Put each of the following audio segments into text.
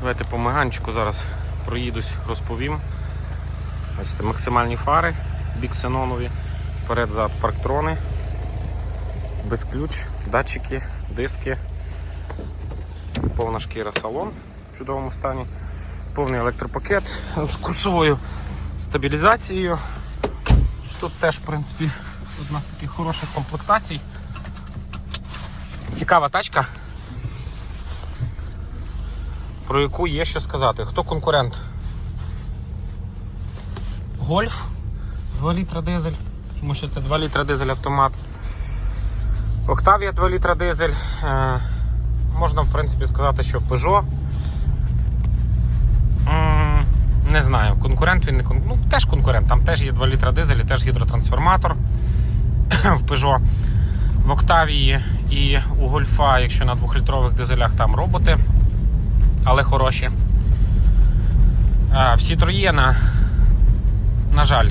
Давайте по меганчику зараз проїдусь, розповім. Бачите, максимальні фари біксенонові, перед-зад парктрони, без ключ, датчики, диски, повна шкіра салон в чудовому стані, повний електропакет з курсовою стабілізацією. Тут теж, в принципі, одна з таких хороших комплектацій. Цікава тачка, про яку є що сказати. Хто конкурент? Гольф 2 літра дизель, тому що це 2 літра дизель автомат. Octavia 2 літра дизель. Е, можна, в принципі, сказати, що Peugeot. Не знаю, конкурент він не конкурент. Ну, теж конкурент, там теж є 2 літра дизель, і теж гідротрансформатор в Peugeot. В Octavia і у Гольфа, якщо на 2-літрових дизелях там роботи, але хороші. В Citroën, на жаль,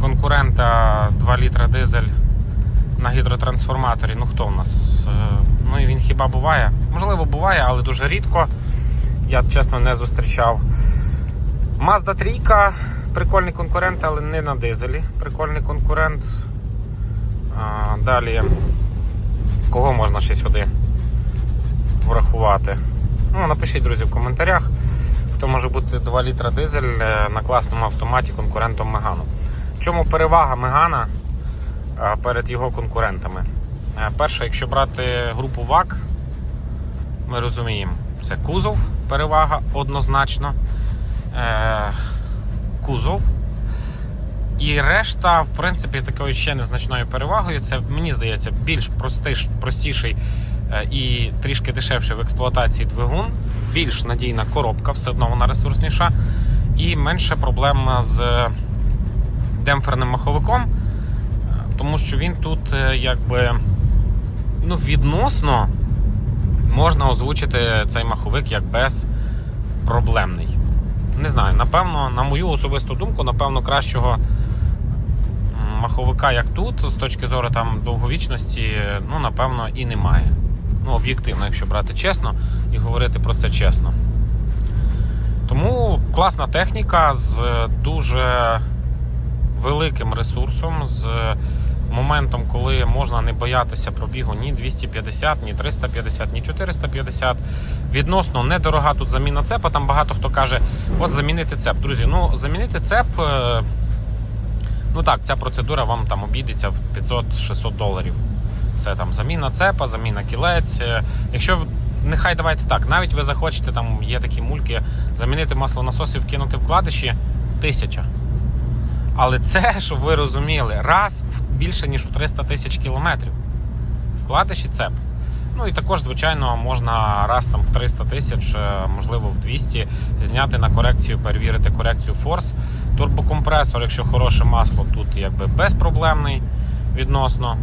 конкурента 2 літра дизель на гідротрансформаторі. Ну хто в нас? Е, Ну і він хіба буває? Можливо, буває, але дуже рідко. Я чесно не зустрічав. Mazda 3, прикольний конкурент, але не на дизелі. Прикольний конкурент. А, далі, кого можна ще сюди врахувати? Ну, напишіть, друзі, в коментарях, хто може бути 2 літра дизель е, на класному автоматі конкурентом Мегану. В чому перевага Мегана е, перед його конкурентами? Е, Перше, якщо брати групу ВАК, ми розуміємо, це кузов, перевага однозначно. Кузов. І решта, в принципі, такою ще незначною перевагою. Це, мені здається, більш простиш, простіший і трішки дешевший в експлуатації двигун, більш надійна коробка, все одно вона ресурсніша, і менше проблем з демпферним маховиком, е, тому що він тут е, якби ну, відносно можна озвучити цей маховик як безпроблемний. Не знаю, напевно, на мою особисту думку, напевно, кращого маховика, як тут, з точки зору там довговічності, ну, напевно, і немає. Ну, об'єктивно, якщо брати чесно і говорити про це чесно. Тому класна техніка з дуже великим ресурсом, з моментом, коли можна не боятися пробігу ні 250, ні 350, ні 450. Відносно недорога тут заміна цепа. Там багато хто каже, от замінити цеп. Друзі, ну замінити цеп. е, Ну так, ця процедура вам там обійдеться в 500-600 доларів. Це там заміна цепа, заміна кілець. Е, Якщо нехай давайте так, навіть ви захочете, там є такі мульки, замінити масло насос і вкинути вкладиші тисяча. Але це, щоб ви розуміли, раз більше ніж в 300 тисяч кілометрів. Вкладиші цеп. Ну і також, звичайно, можна раз там в 300 тисяч, е, можливо, в 200 зняти на корекцію, перевірити корекцію форс. Турбокомпресор, якщо хороше масло, тут якби безпроблемний відносно.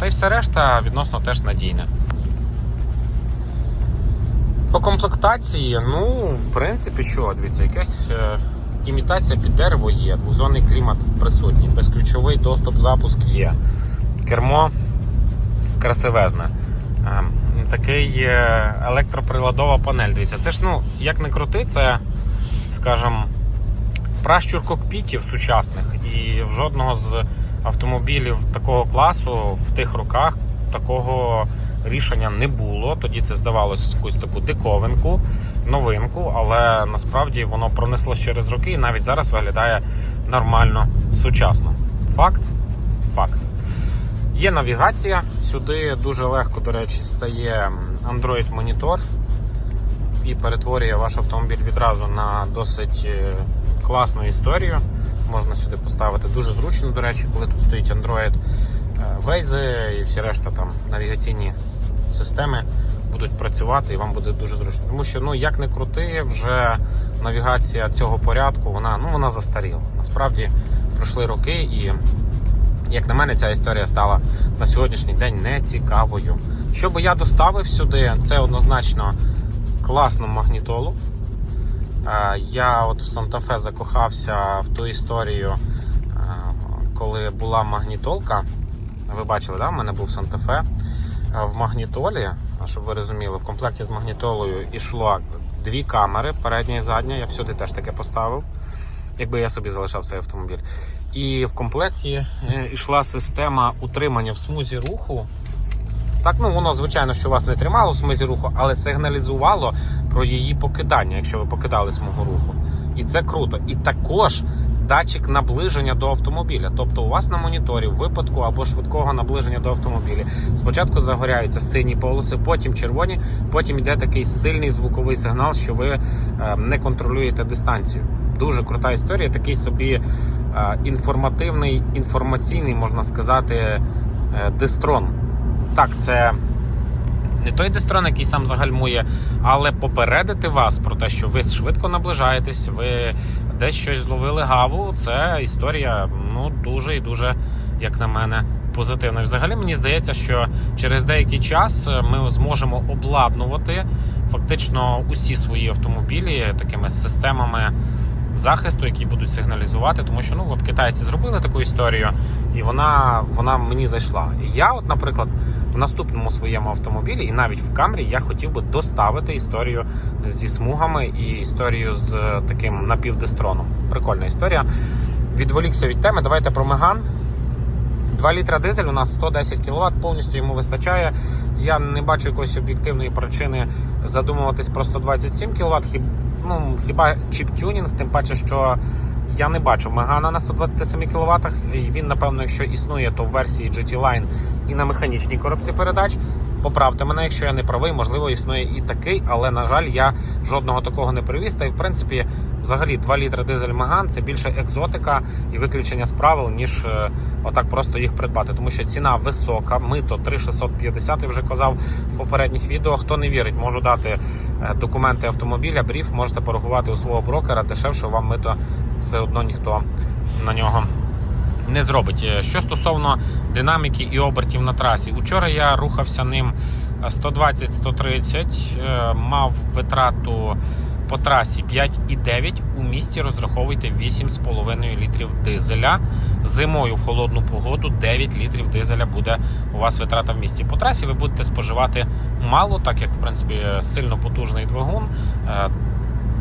Та й все решта відносно теж надійне. По комплектації, ну, в принципі, що, дивіться, якась е, імітація під дерево є, двозонний клімат присутній, безключовий доступ, запуск є. Кермо красивезне. Е, такий е, електроприладова панель. Дивіться, це ж, ну, як не крути, це, скажімо, пращур кокпітів сучасних. І в жодного з автомобілів такого класу в тих роках такого рішення не було. Тоді це здавалося якусь таку диковинку, новинку, але насправді воно пронеслося через роки і навіть зараз виглядає нормально сучасно. Факт? Факт. Є навігація. Сюди дуже легко, до речі, стає Android монітор і перетворює ваш автомобіль відразу на досить е, класну історію. Можна сюди поставити дуже зручно, до речі, коли тут стоїть Android. Waze і всі решта там навігаційні системи будуть працювати і вам буде дуже зручно. Тому що, ну як не крути, вже навігація цього порядку, вона ну вона застаріла. Насправді пройшли роки, і як на мене, ця історія стала на сьогоднішній день нецікавою. Що би я доставив сюди, це однозначно класну магнітолу. Е, Я от в Санта-Фе закохався в ту історію, е, коли була магнітолка. Ви бачили, да? в мене був Санта-Фе. Е, В магнітолі щоб ви розуміли, в комплекті з магнітолою йшло дві камери, передня і задня. Я всюди теж таке поставив, якби я собі залишав цей автомобіль. І в комплекті йшла система утримання в смузі руху. Так, ну воно, звичайно, що вас не тримало в смузі руху, але сигналізувало про її покидання, якщо ви покидали смугу руху. І це круто. І також датчик наближення до автомобіля. Тобто у вас на моніторі в випадку або швидкого наближення до автомобіля спочатку загоряються сині полоси, потім червоні, потім йде такий сильний звуковий сигнал, що ви е, не контролюєте дистанцію. Дуже крута історія, такий собі е, інформативний, інформаційний, можна сказати, е, дистрон. Так, це не той дистрон, який сам загальмує, але попередити вас про те, що ви швидко наближаєтесь, ви десь щось зловили гаву. Це історія ну дуже і дуже, як на мене, позитивна. Взагалі мені здається, що через деякий час ми зможемо обладнувати фактично усі свої автомобілі такими системами. Захисту, які будуть сигналізувати, тому що ну от китайці зробили таку історію, і вона вона мені зайшла. І я, от, наприклад, в наступному своєму автомобілі, і навіть в камрі, я хотів би доставити історію зі смугами і історію з е, таким напівдестроном. Прикольна історія. Відволікся від теми. Давайте про Меган. 2 літра дизель, у нас 110 кВт, повністю йому вистачає. Я не бачу якоїсь об'єктивної причини задумуватись про 127 кВт. Хіб, ну, хіба чіп-тюнінг, тим паче, що я не бачу Мегана на 127 кВт. Він, напевно, якщо існує, то в версії GT Line і на механічній коробці передач. Поправте мене, якщо я не правий, можливо, існує і такий, але на жаль, я жодного такого не привіз. Та й в принципі, взагалі, 2 літри дизель Меган це більше екзотика і виключення з правил, ніж е, отак просто їх придбати. Тому що ціна висока, мито 3650, я вже казав в попередніх відео. Хто не вірить, можу дати е, документи автомобіля, бріф, можете порахувати у свого брокера, дешевше вам мито все одно ніхто на нього не зробить. Е, Що стосовно динаміки і обертів на трасі, учора я рухався ним 120-130, е, мав витрату по трасі 5,9. У місті розраховуйте 8,5 літрів дизеля. Зимою в холодну погоду 9 літрів дизеля буде у вас витрата в місті. По трасі ви будете споживати мало, так як в принципі сильно потужний двигун. Е,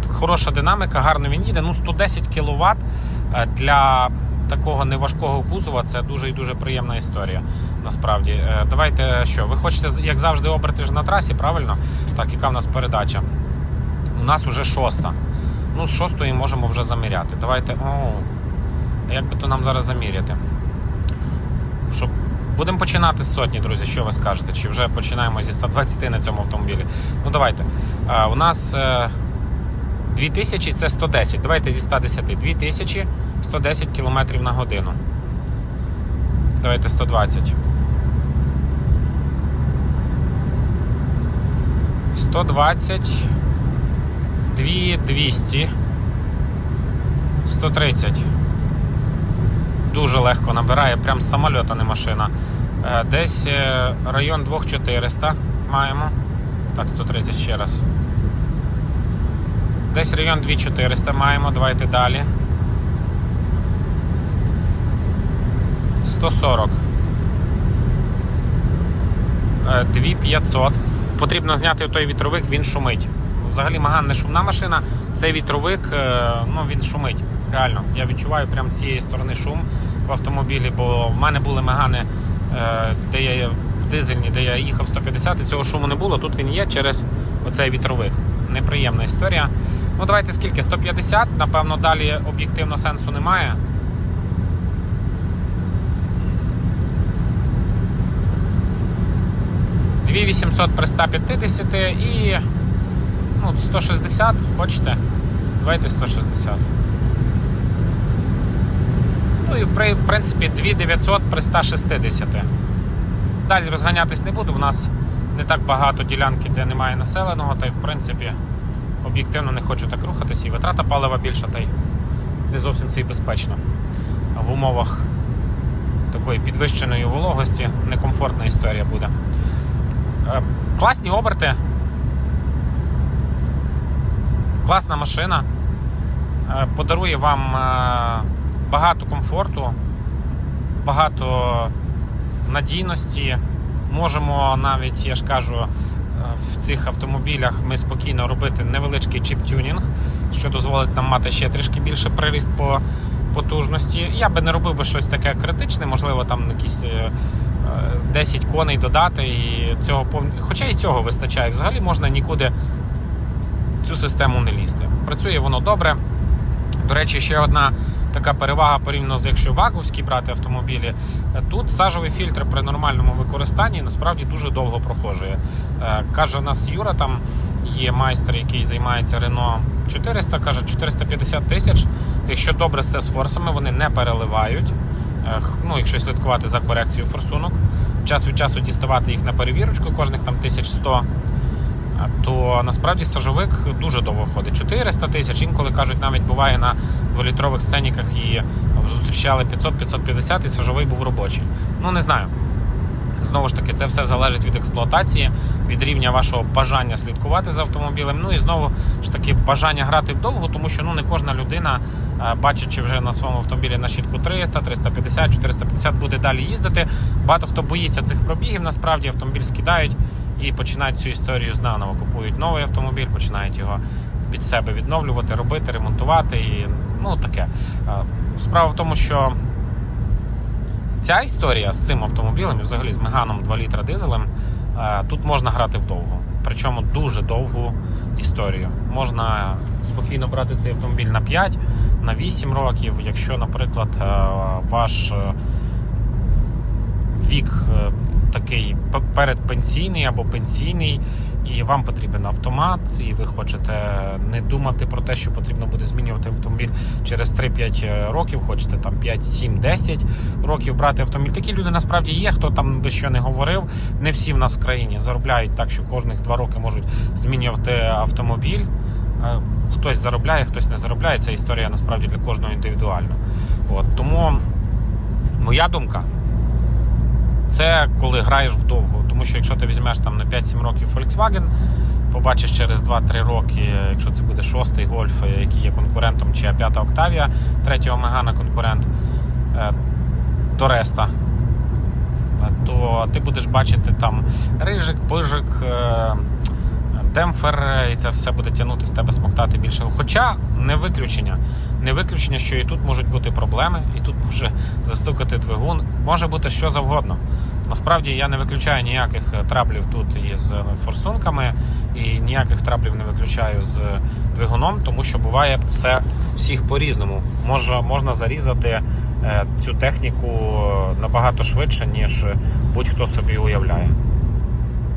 Хороша динаміка, гарно він їде. Ну, 110 кВт для такого неважкого кузова це дуже і дуже приємна історія. Насправді, Е, давайте що, ви хочете, як завжди, оберти ж на трасі, правильно? Так, яка в нас передача? У нас уже шоста. Ну, з шостої можемо вже заміряти. Давайте. О, як би то нам зараз заміряти? Щоб Будемо починати з сотні, друзі. Що ви скажете? Чи вже починаємо зі 120 на цьому автомобілі? Ну, давайте. Е, у нас. Е, 2000 це 110. Давайте зі 110. 2000 110 км на годину. Давайте 120. 120. 2200. 130. Дуже легко набирає, прям з самольота не машина. Е, Десь е, район 2400 маємо. Так, 130 ще раз. Десь район 2400 маємо. Давайте далі. 140. Е, 2500. Потрібно зняти той вітровик, він шумить. Взагалі Маган не шумна машина. Цей вітровик, е, ну він шумить. Реально. Я відчуваю прямо з цієї сторони шум в автомобілі, бо в мене були Мегани, е, де я дизельні, де я їхав 150, і цього шуму не було. Тут він є через оцей вітровик. Неприємна історія. Ну, давайте скільки? 150, напевно, далі об'єктивно сенсу немає. Дві 800 при 150 і ну, 160, хочете? Давайте 160. Ну і в принципі 2900 при 160. Далі розганятись не буду. В нас не так багато ділянки, де немає населеного, та й в принципі об'єктивно не хочу так рухатися, і витрата палива більша, та й не зовсім це і безпечно. В умовах такої підвищеної вологості некомфортна історія буде. Е, Класні оберти. Класна машина. Е, Подарує вам е, багато комфорту, багато надійності. Можемо навіть, я ж кажу, в цих автомобілях ми спокійно робити невеличкий чіп-тюнінг, що дозволить нам мати ще трішки більше приріст по потужності. Я би не робив би щось таке критичне, можливо, там якісь. е, е, 10 коней додати, і цього пов... хоча і цього вистачає. Взагалі можна нікуди цю систему не лізти. Працює воно добре. До речі, ще одна така перевага порівняно з якщо ваговські брати автомобілі. Тут сажовий фільтр при нормальному використанні насправді дуже довго проходжує. Е, Каже, у нас Юра там є майстер, який займається Рено 400, каже 450 тисяч. Якщо добре все з форсами, вони не переливають. Е, Ну, якщо слідкувати за корекцією форсунок, час від часу діставати їх на перевірочку, кожних там 1100 то насправді сажовик дуже довго ходить. 400 тисяч, інколи кажуть, навіть буває на дволітрових сценіках і зустрічали 500-550 і сажовий був робочий. Ну не знаю. Знову ж таки, це все залежить від експлуатації, від рівня вашого бажання слідкувати за автомобілем. Ну і знову ж таки бажання грати вдовго, тому що ну не кожна людина, е, бачачи вже на своєму автомобілі на щітку 300, 350, 450, буде далі їздити. Багато хто боїться цих пробігів. Насправді автомобіль скидають і починають цю історію знаново. Купують новий автомобіль, починають його під себе відновлювати, робити, ремонтувати. І ну таке. Справа в тому, що ця історія з цим автомобілем, і взагалі з Меганом 2 літра дизелем, тут можна грати вдовго. Причому дуже довгу історію. Можна спокійно брати цей автомобіль на 5, на 8 років. Якщо, наприклад, ваш е, вік е, такий передпенсійний або пенсійний, і вам потрібен автомат, і ви хочете не думати про те, що потрібно буде змінювати автомобіль через 3-5 років, хочете там 5, 7, 10 років брати автомобіль. Такі люди насправді є, хто там би що не говорив. Не всі в нас в країні заробляють так, що кожних 2 роки можуть змінювати автомобіль. Е, Хтось заробляє, хтось не заробляє. Ця історія насправді для кожного індивідуально. От, тому моя думка це коли граєш вдовго. Тому що якщо ти візьмеш там на 5-7 років Volkswagen, побачиш через 2-3 роки, якщо це буде шостий гольф, який є конкурентом, чи А5 Octavia, третього Мегана конкурент е, до Реста, е, то ти будеш бачити там рижик, пижик, е, демпфер, е, і це все буде тягнути з тебе смоктати більше. Хоча не виключення. Не виключення, що і тут можуть бути проблеми, і тут може застукати двигун, може бути що завгодно. Насправді я не виключаю ніяких е, траблів тут із форсунками, і ніяких траблів не виключаю з двигуном, тому що буває все всіх по-різному. Може, можна зарізати е, цю техніку набагато швидше, ніж будь-хто собі уявляє.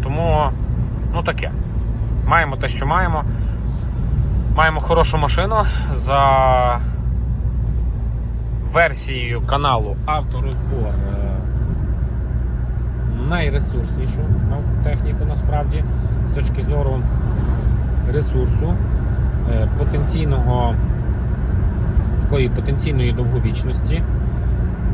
Тому, ну таке. Маємо те, що маємо. Маємо хорошу машину за версією каналу Авторозбор. е, Найресурснішу техніку насправді з точки зору ресурсу, е, потенційного такої потенційної довговічності.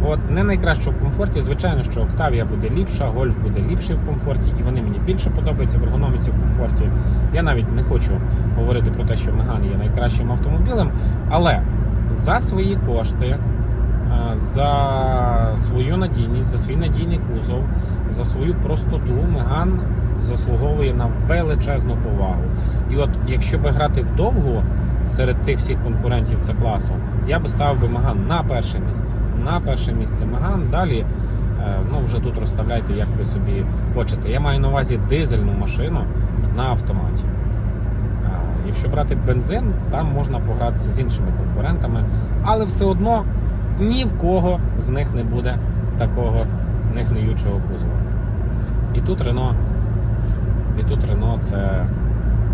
От не найкраще в комфорті. Звичайно, що Octavia буде ліпша, Golf буде ліпший в комфорті, і вони мені більше подобаються в ергономіці в комфорті. Я навіть не хочу говорити про те, що Меган є найкращим автомобілем, але за свої кошти, е, за свою надійність, за свій надійний кузов, за свою простоту, Меган заслуговує на величезну повагу. І от якщо би грати вдовгу серед тих всіх конкурентів це класу, я би ставив би Меган на перше місце. На перше місце Меган. Далі е, ну, вже тут розставляйте, як ви собі хочете. Я маю на увазі дизельну машину на автоматі. Якщо брати бензин, там можна погратися з іншими конкурентами, але все одно ні в кого з них не буде такого негниючого кузова. І тут Рено, і тут Рено це,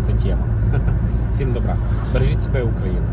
це тема. Всім добра. Бережіть себе Україну.